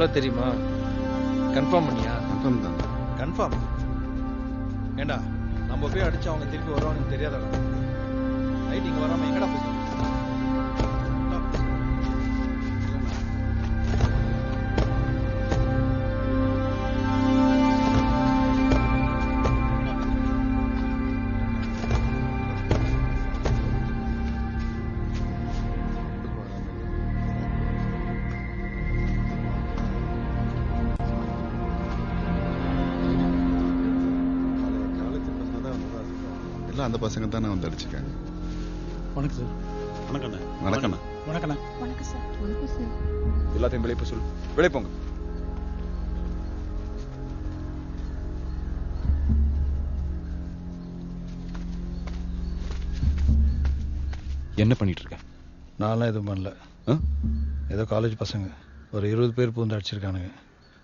சொல்ல தெரியுமா? கன்ஃபார்ம் பண்ணியா? கன்ஃபார்ம் தான். கன்ஃபார்ம் ஏண்டா நம்ம போய் அடிச்சு அவங்க திருப்பி வருவாங்கன்னு தெரியாதடா. நைட் இங்க வராம எங்கடா போய் அந்த பசங்க தானே வந்து அடிச்சுக்காங்க. வணக்கம் சார். வணக்கண்ணே. வணக்கண்ணா. வணக்கண்ணா. வணக்கம் சார். வணக்கம் சார். எல்லாத்தையும் வெளியே போய் சொல்லு. வெளியே போங்க. என்ன பண்ணிட்டு இருக்க? நான்லாம் எதுவும் பண்ணல? ஏதோ காலேஜ் பசங்க. ஒரு இருபது பேர் பூந்து அடிச்சிருக்கானுங்க.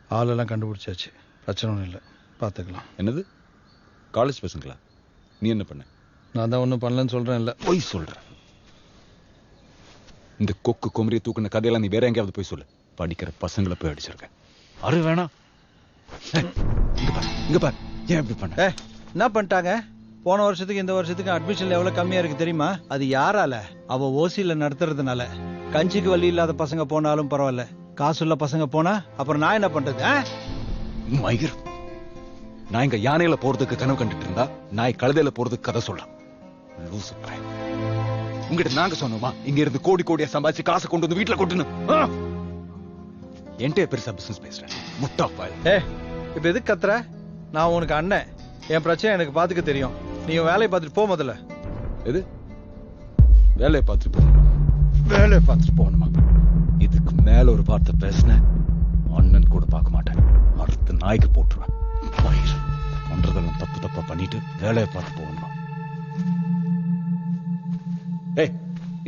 ஆளெல்லாம் கண்டுபிடிச்சாச்சு. பிரச்சனை ஒன்றும் இல்லை. பார்த்துக்கலாம். என்னது? காலேஜ் பசங்களா? நீ என்ன பண்ண? நான் தான் ஒன்றும் பண்ணலன்னு சொல்கிறேன் இல்லை. பொய் சொல்ற இந்த கொக்கு குமரியை தூக்குன கதையெல்லாம் நீ வேற எங்கேயாவது போய் சொல்லு. படிக்கிற பசங்களை போய் அடிச்சிருக்க அரு வேணாம் இங்க பாரு இங்க பாரு. ஏன் இப்படி பண்ண? ஏ என்ன பண்ணிட்டாங்க? போன வருஷத்துக்கு இந்த வருஷத்துக்கு அட்மிஷன் எவ்வளவு கம்மியா இருக்கு தெரியுமா? அது யாரால? அவ ஓசியில நடத்துறதுனால. கஞ்சிக்கு வழி இல்லாத பசங்க போனாலும் பரவாயில்ல. காசுள்ள பசங்க போனா அப்புறம் நான் என்ன பண்றது ஆ? மயிர் நான் இங்க யானையில போறதுக்கு கனவு கண்டுட்டு இருந்தா நாய் கழுதையில போறதுக்கு கதை சொல்றேன். லூசு பையன். உங்ககிட்ட நாங்க சொன்னோமா? இங்க இருந்து கோடி கோடியா சம்பாதிச்சு காசை கொண்டு வந்து வீட்டுல கொட்டுன்னு. ஆ? என்கிட்ட பெருசா பிசினஸ் பேசுறேன். முட்டா பாய். ஏ இப்ப எதுக்கு கத்துற? நான் உனக்கு அண்ணன். என் பிரச்சனை எனக்கு பாத்துக்க தெரியும். நீ வேலையை பார்த்துட்டு போ முதல்ல. எது? வேலையை பார்த்துட்டு போகணுமா வேலையை பார்த்துட்டு போகணுமா? இதுக்கு மேல ஒரு வார்த்தை பேசின அண்ணன் கூட பார்க்க மாட்டேன். அடுத்த நாய்க்கு போட்டுருவேன். மயிர் பண்றதெல்லாம் தப்பு தப்பா பண்ணிட்டு வேலையை பார்த்து போகணுமா? ஏய்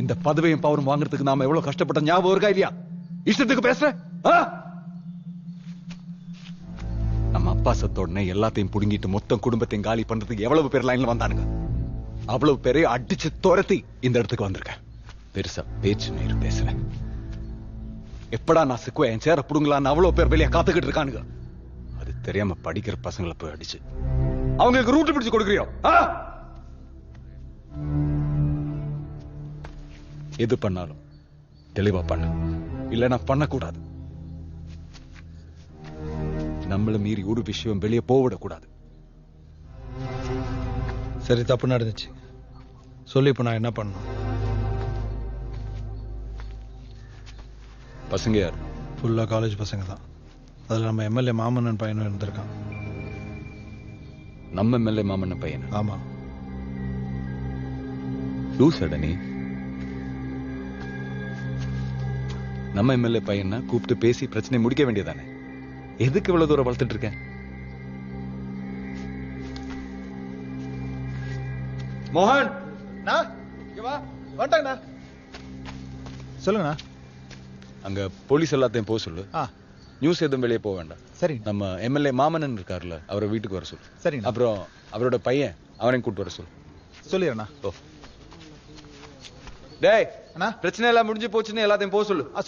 இந்த பதவியும் பவரும் வாங்குறதுக்கு நாம எவ்வளவு கஷ்டப்பட்ட ஞாபகம் இருக்கா இல்லையா? இஷ்டத்துக்கு பேசுற நம்ம அப்பா சத்தோடனே எல்லாத்தையும் புடுங்கிட்டு மொத்தம் குடும்பத்தையும் காலி பண்றதுக்கு எவ்வளவு பேர் லைன்ல வந்தானுங்க? அவ்வளவு பேரை அடிச்சு துரத்தி இந்த இடத்துக்கு வந்திருக்கேன். பெருசா பேச்சு நீர் பேசுறேன் எப்படா நான் சிக்குவேன் என் சேர புடுங்களான்னு அவ்வளவு பேர் வெளியே காத்துக்கிட்டு இருக்கானுங்க. அது தெரியாம படிக்கிற பசங்களை போய் அடிச்சு. அவங்களுக்கு ரூட்டு பிடிச்சு கொடுக்குறியோ? எது பண்ணாலும் தெளிவா பண்ணு. இல்லைன்னா பண்ணக்கூடாது. நம்மள மீறி ஒரு விஷயம் வெளியே போவிடக்கூடாது. சரி தப்பு நடந்துச்சு. சொல்லி இப்ப நான் என்ன பண்ணணும்? பசங்க யார்? ஃபுல்லா காலேஜ் பசங்க தான். அதுல நம்ம எம்எல்ஏ மாமன்னன் பையனும் இருந்திருக்கான். நம்ம எம்எல்ஏ மாமன்ன பையன்? ஆமா. லூஸ் நம்ம எம்எல்ஏ பையனா கூப்பிட்டு பேசி பிரச்சனை முடிக்க வேண்டியதானே எதுக்கு இவ்வளவு தூரம் வளர்த்துட்டு இருக்கேன்? மோகன் வந்துட்டாங்கண்ணா. சொல்லுங்கண்ணா. அங்க போலீஸ் எல்லாத்தையும் போக சொல்லு. நியூஸ் எதுவும் வெளியே போக வேண்டாம். சரி. நம்ம எம்எல்ஏ மாமன்னன் இருக்கார்ல அவரை வீட்டுக்கு வர சொல்லு. சரிண்ணா. அப்புறம் அவரோட பையன் அவனையும் கூட்டு வர சொல்லு. சொல்லிடுறேண்ணா. ஓ டேய் அண்ணா. பிரச்சனை எல்லாம் முடிஞ்சு போச்சுன்னு எல்லாத்தையும் போக சொல்லு. ஆ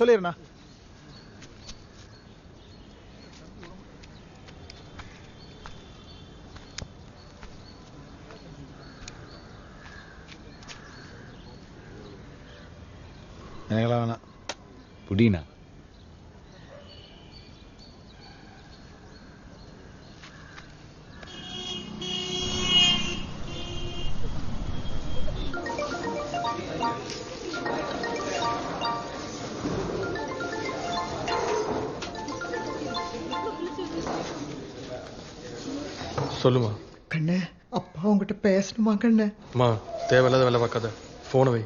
சொல்லுமா. கண்ணு அப்பா உங்ககிட்ட பேசணுமா கண்ணு? அம்மா தேவையில்லாத வேலை பார்க்காத. ஃபோனை வை.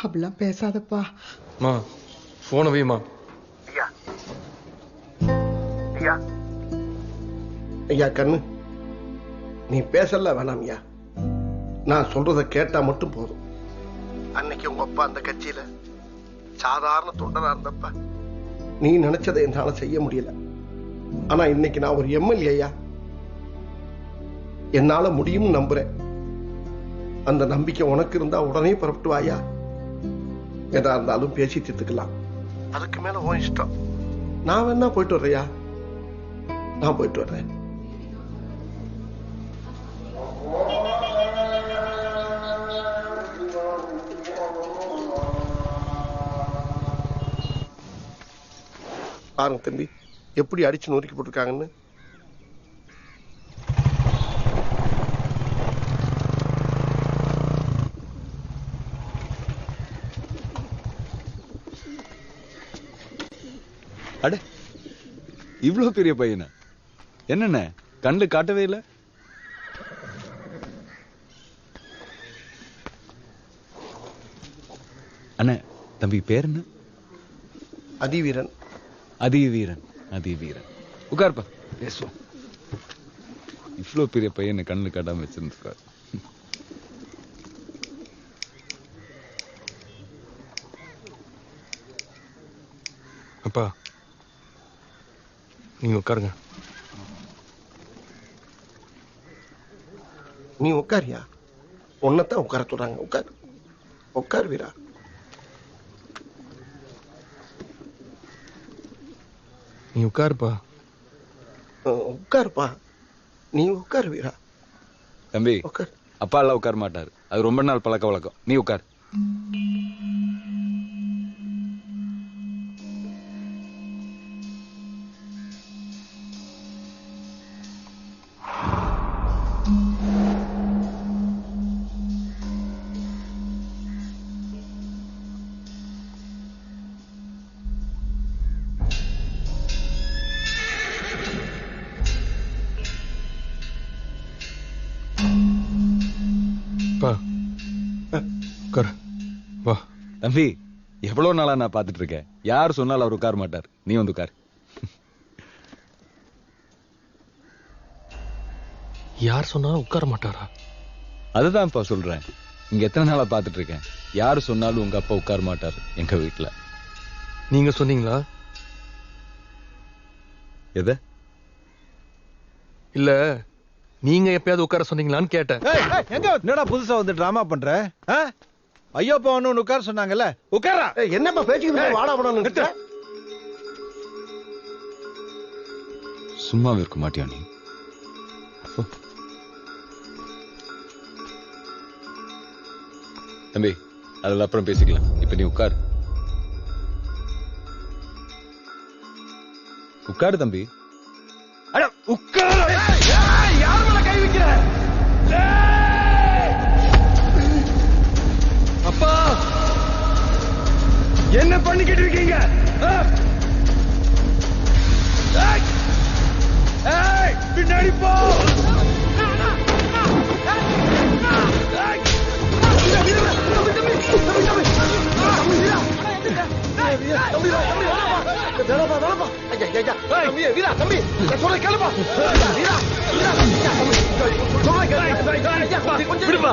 அப்படிலாம் பேசாதப்பா. அம்மா ஃபோனை வைம்மா ஐயா கண்ணு. நீ பேசல வேணாம் ஐயா. நான் சொல்றத கேட்டா மட்டும் போதும். அன்னைக்கு உங்க அப்பா அந்த கட்சியில சாதாரண தொண்டரா இருந்தப்ப. நீ நினைச்சதை என்னால செய்ய முடியல. ஆனா இன்னைக்கு நான் ஒரு எம்எல்ஏ ஐயா. என்னால முடியும்னு நம்புறேன். அந்த நம்பிக்கை உனக்கு இருந்தா உடனே புறப்பட்டு வாயா எதா இருந்தாலும் பேசி தீர்த்துக்கலாம். அதுக்கு மேல உன் இஷ்டம். நான் வேணா போயிட்டு வர்றையா நான் போயிட்டு வர்றேன். பாருங்க தம்பி எப்படி அடிச்சு நொறுக்கி போட்டிருக்காங்கன்னு? இவ்வளவு பெரிய பையனா? என்னண்ணே கண்ணு காட்டவே இல்ல? அண்ணே தம்பி பேர் என்ன? அதிவீரன். அதி வீரன் அதி வீரன் உட்கார்ப்பா. பேசுவோம். இவ்வளவு பெரிய பையனை கண்ணு காட்டாம வச்சிருந்துருக்காரு. அப்பா நீங்க உட்காருங்க. நீ உட்காரியா? உன்னைத்தான் உட்கார சொல்றாங்க. உட்கார். உட்கார் வீரா. நீ உட்காருப்பா. உட்காருப்பா. நீ உட்கார் வீரா. தம்பி உட்கார். அப்பா எல்லாம் உட்கார மாட்டாரு. அது ரொம்ப நாள் பழக்க வழக்கம். நீ உட்கார். தம்பி எவ்வளவு நாளா நான் பாத்துட்டு இருக்கேன். யார் சொன்னாலும் அவர் உட்கார மாட்டார். நீ வந்து உட்கார். யார் சொன்னாலும் உட்கார மாட்டாரா? அதுதான்ப்பா சொல்றேன். இங்க எத்தனை நாளா பாத்துட்டு இருக்கேன். யார் சொன்னாலும் உங்க அப்பா உட்கார மாட்டார் எங்க வீட்டுல நீங்க சொன்னீங்களா? எதை? இல்ல நீங்க எப்பயாவது உட்கார சொன்னீங்களான்னு கேட்டேன். என்னடா புதுசா வந்து டிராமா பண்ற? ஐயோ போன்னு உட்கார சொன்னாங்கல்ல? உட்காரா? என்னப்பா பேச்சுக்கு வாடா போடணும் சும்மாவே இருக்க மாட்டியா நீ. தம்பி அதெல்லாம் அப்புறம் பேசிக்கலாம். இப்ப நீ உட்கார். உட்காரு தம்பி. அட உட்கார? என்ன பண்ணிக்கிட்டு இருக்கீங்க பின்னாடி போ விடுமா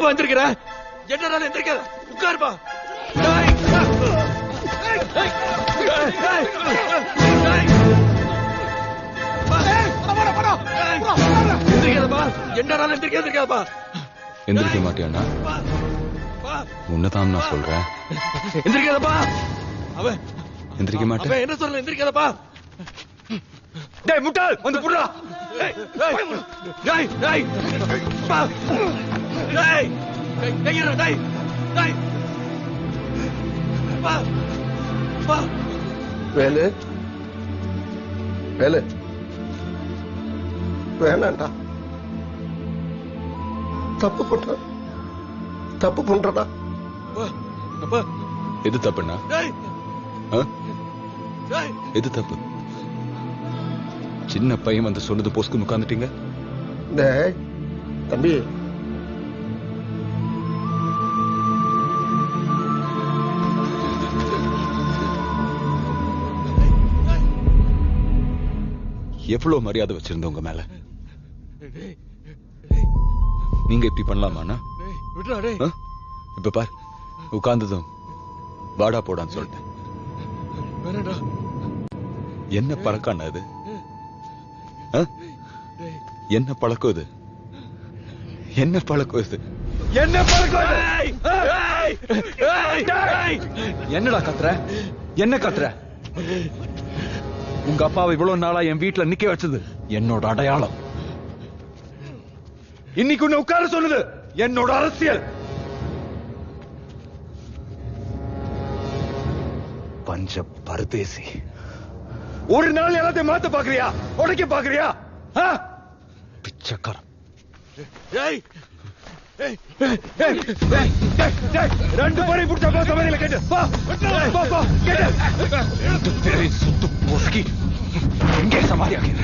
எதுக்கு வந்திருக்கிற என்னடா எந்திரிக்காத உட்காருப்பா டேய் ஏய், ஏய், ஏய், ஏய், ஏய். பா, ஏய், எந்திரிக்காதப்பா என்னடா எந்திரிக்க பா, உன்னதான் நான் சொல்றேன் எந்திரிக்காதப்பா அவன் எந்திரிக்க மாட்டேன் என்ன சொல்ல எந்திரிக்காதப்பா டேய் முட்டாள் வந்து புடுடா டேய் டேய் டேய் டேய் டேய் டேய் டேய் பா பா வேலு வேலு வேணாண்டா தப்பு பண்ற தப்பு பண்றடா எது தப்புண்ணா எது தப்பு சின்ன பையன் வந்து சொன்னது போஸ்க்கு உட்காந்துட்டீங்க டேய் தம்பி எவ்வளவு மரியாதை வச்சிருந்த உங்க மேல? நீங்க இப்படி பண்ணலாமாண்ணா? இப்ப பார். உட்கார்ந்ததும் வாடா போடான்னு சொல்லிட்டேன். என்ன பழக்கம்? டேய் என்ன பழக்கம் இது? என்ன பழக்கம் இது? என்ன பழக்கம் என்னடா கத்துற? என்ன கத்துற? உங்க அப்பாவை இவ்வளவு நாளா என் வீட்டுல நிக்க வச்சது என்னோட அடையாளம். இன்னைக்கு உன்னை உட்கார சொன்னது என்னோட அரசியல். பஞ்ச பரதேசி. ஒரு நாள் எல்லாத்தையும் மாத்த பாக்குறியா? உடைக்க பாக்குறியா? ஆ? பிச்சைக்காரன். ரெண்டு பேரையும் பிடிச்சா போ சமையல கேட்டு. போ. போ கேட்டு. சுத்து பொசுக்கி. எங்கே சமாதி ஏய்,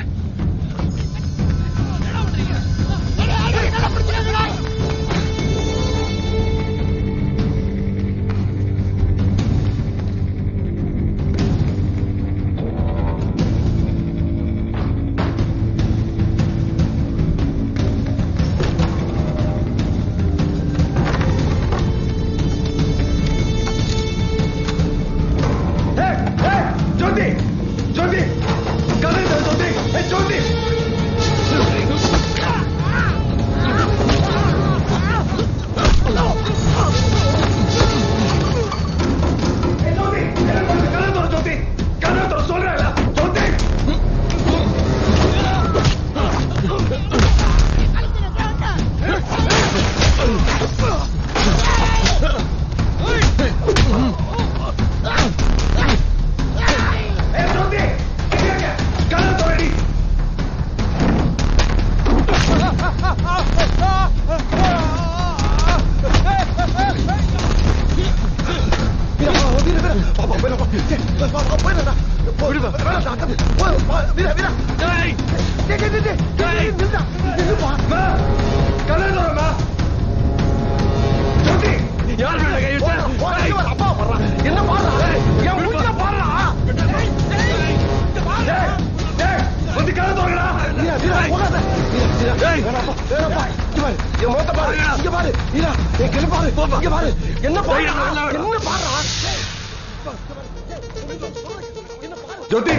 ஜோதி.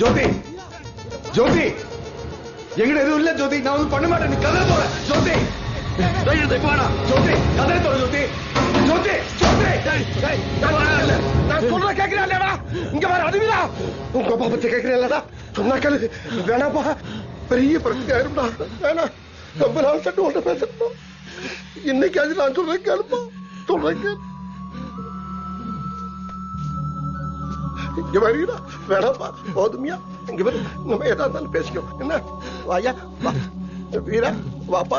ஜோதி. ஜோதி. எங்கட எதுவும் இல்ல ஜோதி. நான் வந்து பண்ண மாட்டேன். நீ கதை போற ஜோதி. ஜோதி கதை போற ஜோதி. ஜோதி ஜோதி. நான் சொல்ற கேக்குறேன் இங்க வீரா உங்க அப்பா பத்தி கேக்குறேன் இல்லடா சொன்னா கேளு. வேணாப்பா. பெரிய பிரச்சனை ஆயிரும்டா. வேணாம் ரொம்ப நாள் சட்டு உன்ட்ட பேசணும் இன்னைக்கு அது நான் சொல்றேன் கேளுப்பா சொல்றேன் கேளு. இங்க வரீடா வேணாப்பா போதுமியா? இங்க வரு நம்ம ஏதா இருந்தாலும் பேசிக்கோ. என்ன? வாயா வா. வீரா வாப்பா.